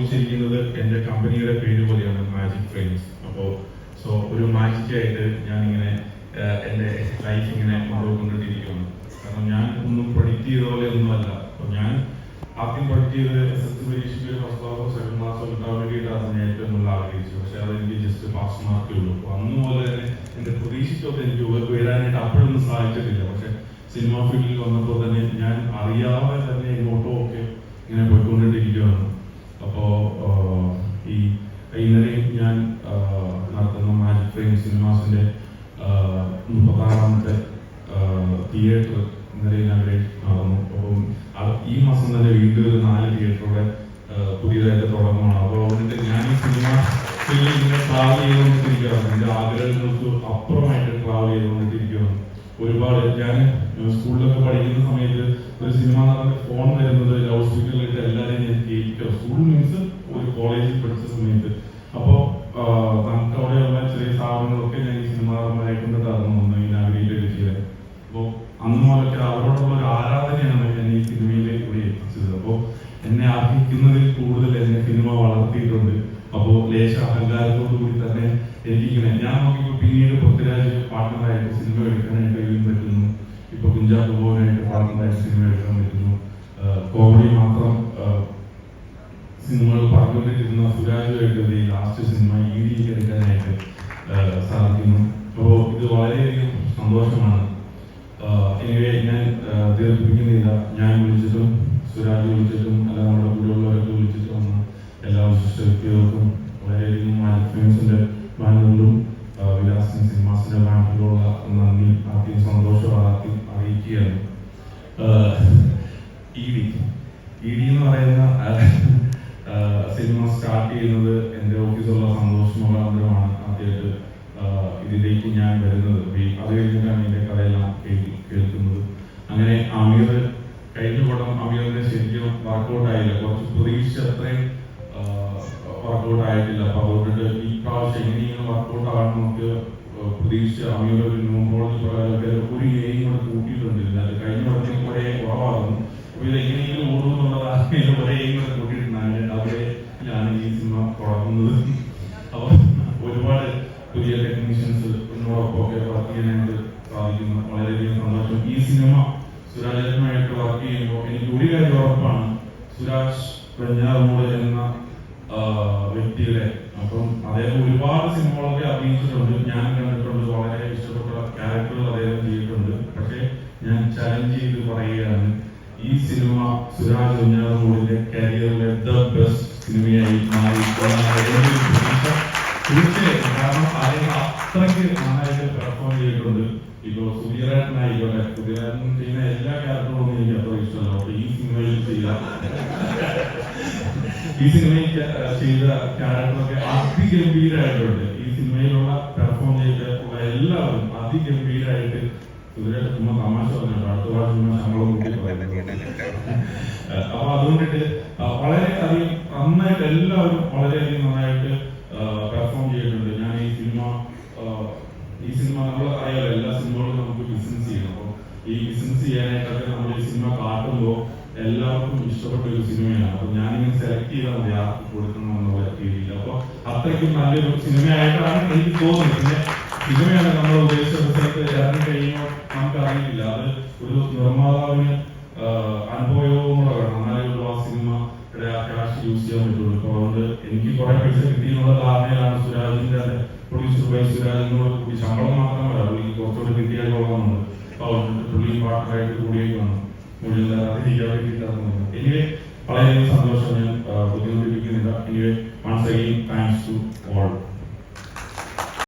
ഉപയോഗിച്ചിരിക്കുന്നത് എന്റെ കമ്പനിയുടെ പേര് പോലെയാണ് മാജിക് ഫ്രെയിംസ് അപ്പോൾ സോ ഒരു മാജിക് ആയിട്ട് ഞാൻ ഇങ്ങനെ എന്റെ ലൈഫ് ഇങ്ങനെ കൊണ്ടുപോയിക്കൊണ്ടിരിക്കുകയാണ് കാരണം ഞാൻ ഒന്നും പ്രൊഡിക്റ്റ് ചെയ്ത പോലെ ഒന്നുമല്ല. അപ്പൊ ഞാൻ ആദ്യം പ്രൊഡിക്റ്റ് ചെയ്ത് എസ് ഫസ്റ്റ് ക്ലാസ്സോ സെക്കൻഡ് ക്ലാസ്സോ കിട്ടാൻ വേണ്ടിയിട്ടാണ് ഞാൻ ഏറ്റവും കൂടുതൽ ആഗ്രഹിച്ചു പക്ഷെ അതെനിക്ക് ജസ്റ്റ് പാസ് മാർക്കേ ഉള്ളൂ. അപ്പൊ അന്ന് പോലെ തന്നെ എന്റെ പ്രതീക്ഷിച്ചൊക്കെ എനിക്ക് വരാനായിട്ട് അപ്പോഴൊന്നും സാധിച്ചിട്ടില്ല. പക്ഷെ സിനിമ ഫീൽഡിൽ വന്നപ്പോൾ തന്നെ ഞാൻ അറിയാതെ തന്നെ ഇങ്ങോട്ടോ ഒക്കെ ഇങ്ങനെ പോയിക്കൊണ്ടിരിക്കുകയാണ്. അപ്പോ ഈ ഇന്നലെ ഞാൻ നടത്തുന്ന മാജിക് ഫ്രെയിം സിനിമാസിന്റെ ആഹ്, മുപ്പത്താറാമത്തെ തിയേറ്റർ ഇന്നലെ ഞാൻ നടന്നു. അപ്പം ഈ മാസം തന്നെ വീണ്ടും ഒരു നാല് തിയേറ്ററുടെ പുതിയതായിട്ട് തുടങ്ങുകയാണ് അപ്പോൾ അതുകൊണ്ട് ഞാൻ ഈ സിനിമ ഇങ്ങനെ ട്രാവൽ ചെയ്തുകൊണ്ടിരിക്കുകയാണ്. എന്റെ ആഗ്രഹങ്ങൾക്ക് അപ്പുറമായിട്ട് ട്രാവൽ ചെയ്തുകൊണ്ടിരിക്കുകയാണ്. ഒരുപാട് ഞാൻ സ്കൂളിലൊക്കെ പഠിക്കുന്ന സമയത്ത് ഒരു സിനിമ നടന്ന ഫോൺ വരുന്നത് ലൗഡ് സ്പീക്കറിലിട്ട് എല്ലാവരെയും ഞാൻ കേൾക്കുക. സ്കൂൾ മീൻസ് ഒരു കോളേജിൽ പഠിച്ച സമയത്ത്. അപ്പോ നമുക്ക് അവിടെയുള്ള ചെറിയ സ്ഥാപനങ്ങളൊക്കെ ഞാൻ ഈ സിനിമ നടന്നായിക്കൊണ്ടിട്ടായിരുന്നു ഒന്ന് ഇനാഗ്രേറ്റ് ചെയ്തത്. അപ്പോൾ അന്ന് മുതലൊക്കെ അവരോടുള്ള ഒരു ആരാധനയാണ് ഞാൻ ഈ സിനിമയിലേക്ക് കൂടി എത്തിച്ചത്. അപ്പോൾ എന്നെ അർഹിക്കുന്നതിൽ കൂടുതൽ എന്നെ സിനിമ വളർത്തിയിട്ടുണ്ട്. അപ്പോൾ ലേശ അഹങ്കാരത്തോടു കൂടി തന്നെ എനിക്കിങ്ങനെ ഞാൻ നോക്കിയപ്പോൾ പിന്നീട് പൃഥ്വിരാജ് പാർട്ട്ണറായിട്ട് സിനിമ എടുക്കാനായിട്ട് കഴിയും പറ്റുന്നു ഇപ്പൊ കുഞ്ചാക്കോ ബോബനായിട്ട് പാർട്ട്ണറായിട്ട് സിനിമ എടുക്കാൻ പറ്റുന്നു. കോമഡി മാത്രം സിനിമകൾ പറഞ്ഞുകൊണ്ടിരിക്കുന്ന സുരാജുമായിട്ട് ഈ ലാസ്റ്റ് സിനിമ ഈ രീതിയിൽ എടുക്കാനായിട്ട് സാധിക്കുന്നു. അപ്പോൾ ഇത് വളരെയധികം സന്തോഷമാണ്. എനിവേ ഞാൻ ദീർഘിപ്പിക്കുന്നില്ല. ഞാൻ വിളിച്ചിട്ടും സുരാജ് വിളിച്ചിട്ടും അല്ല നമ്മുടെ കൂടെയുള്ളവരൊക്കെ വിളിച്ചിട്ടും വന്ന എല്ലാ വിശിഷ്ട വ്യക്തികൾക്കും വളരെയധികം മാനഫിലിംസിന്റെ ബാനറിലും വിലാസിൻ സിനിമാസിന്റെ ബാനറിലുള്ള നന്ദി ആദ്യം സന്തോഷം ആദ്യം അറിയിക്കുകയാണ് ഇ ഡി. ഇ ഡി എന്ന് പറയുന്ന സിനിമ സ്റ്റാർട്ട് ചെയ്യുന്നത് എന്റെ ഓഫീസുള്ള സന്തോഷ് മുഖാന്തരമാണ് ആദ്യമായിട്ട് ഇതിലേക്ക് ഞാൻ വരുന്നത്. അത് കഴിഞ്ഞിട്ടാണ് എന്റെ കഥയെല്ലാം കേൾ- കേൾക്കുന്നത്. അങ്ങനെ അമീർ കഴിഞ്ഞ പടം അമീറിന്റെ ശരിക്കും വർക്കൗട്ട് ആയില്ല. കുറച്ച് പ്രതീക്ഷിച്ച അത്രയും വർക്കൗട്ട് ആയിട്ടില്ല. അപ്പൊ അതുകൊണ്ട് ഈ പ്രാവശ്യം എങ്ങനെയെങ്കിലും വർക്കൗട്ട് ആകണം നമുക്ക് ആഹ്, പ്രതീക്ഷിച്ച അമീർ ന്യൂമറോളജി പ്രകാരമൊക്കെ ഒരു എയും കൂടെ കൂട്ടിയിട്ടുണ്ട് അത് കഴിഞ്ഞ പടത്തിൽ കുറെ കുറവായിരുന്നു അപ്പൊ ഇത് എങ്ങനെയെങ്കിലും ഓടുമെന്നുള്ളതാണ് ഒരേ എയും അവിടെ ഞാൻ ഈ സിനിമ തുടങ്ങുന്നത് അപ്പൊ ഒരുപാട് പുതിയ ടെക്നീഷ്യൻസ് എന്നോടൊപ്പം വർക്ക് ചെയ്യാനായിട്ട് സാധിക്കുന്നു. വളരെയധികം സന്തോഷം. ഈ സിനിമ സുരാജനുമായിട്ട് വർക്ക് ചെയ്യുമ്പോൾ എനിക്ക് ഒരു കാര്യം ഉറപ്പാണ്. സുരാജ് വെഞ്ഞാറമൂട് എന്ന വ്യക്തികളെ അപ്പം അദ്ദേഹം ഒരുപാട് സിനിമകളൊക്കെ അഭിനയിച്ചിട്ടുണ്ട്. ഞാൻ വളരെ ഇഷ്ടപ്പെട്ട ക്യാരക്ടറുകൾ അദ്ദേഹം ചെയ്തിട്ടുണ്ട് പക്ഷേ ഞാൻ ചലഞ്ച് ചെയ്ത് പറയുകയാണ് ഈ സിനിമ കുഞ്ഞാറമ്മൂടിന്റെ കരിയറിലെ ദ ബെസ്റ്റ് സിനിമയായി മാറി. തീർച്ചയായിട്ടും കാരണം അദ്ദേഹം അത്രയ്ക്ക് നന്നായിട്ട് പെർഫോം ചെയ്തിട്ടുണ്ട്. ഇപ്പോൾ സുധീരേട്ടനായിക്കോട്ടെ സുധീരേട്ടൻ ചെയ്യുന്ന എല്ലാ ക്യാരക്ടറും എനിക്ക് അത്ര ഇഷ്ടമല്ല. അപ്പൊ ഈ സിനിമയിൽ ചെയ്ത ഈ സിനിമയിൽ ചെയ്ത ക്യാരക്ടറൊക്കെ അതിഗംഭീരമായിട്ടുണ്ട് ഈ സിനിമയിലുള്ള പെർഫോം ചെയ്തിട്ടുള്ള എല്ലാവരും അതിഗംഭീരമായിട്ട് സുധീരേട്ടൻ ചുമ്മാ തമാശ പറഞ്ഞു അടുത്ത പ്രാവശ്യം ശമ്പളം അപ്പൊ അതുകൊണ്ടിട്ട് വളരെയധികം വളരെ നന്നായിട്ട് എല്ലാവരും വളരെയധികം നന്നായിട്ട് പെർഫോം ചെയ്തിട്ടുണ്ട്. ഞാൻ ഈ സിനിമ ഈ സിനിമ നമ്മൾ അറിയാലോ എല്ലാ സിനിമകളും നമുക്ക് ബിസിനസ് ചെയ്യണം. അപ്പോൾ ഈ ബിസിനസ് ചെയ്യാനായിട്ടൊക്കെ നമ്മൾ ഈ സിനിമ കാട്ടുമ്പോൾ എല്ലാവർക്കും ഇഷ്ടപ്പെട്ട ഒരു സിനിമയാണ്. അപ്പൊ ഞാനിങ്ങനെ സെലക്ട് ചെയ്താൽ മതി ആർക്ക് കൊടുക്കണം എന്നുള്ള രീതിയിൽ. അപ്പൊ അത്രയ്ക്കും നല്ലൊരു സിനിമയായിട്ടാണ് എനിക്ക് തോന്നുന്നത്. സിനിമയാണ് നമ്മൾ ഉദ്ദേശിച്ച റിസൾട്ട് ഇറങ്ങി കഴിയുമ്പോൾ നമുക്ക് അറിയില്ല അത് ഒരു നിർമ്മാതാവിന് അനുഭവയോഗം കൂടെ വേണം. എന്നാലേ ഉള്ളൂ ആ സിനിമയുടെ ആ ക്യാഷ് യൂസ് ചെയ്യാൻ പറ്റുള്ളൂ. അപ്പൊ അതുകൊണ്ട് എനിക്ക് കുറെ പൈസ കിട്ടിയെന്നുള്ള ധാരണയിലാണ് സുരാജിന്റെ പ്രൊഡ്യൂസർ ബൈ സുരാജിനോട് കൂടി ശമ്പളം മാത്രം വരാം. പുള്ളിക്ക് കുറച്ചുകൂടി കിട്ടിയാൽ കൊള്ളാമെന്നുണ്ട് അപ്പൊ അതുകൊണ്ട് പുള്ളി പാർട്ട്ണറായിട്ട് കൂടിയേക്ക് വന്നു മുഴുവൻ എനിവേ സന്തോഷം. ഞാൻ ബുദ്ധിമുട്ടിപ്പിക്കുന്നില്ല. Anyway once thanks to all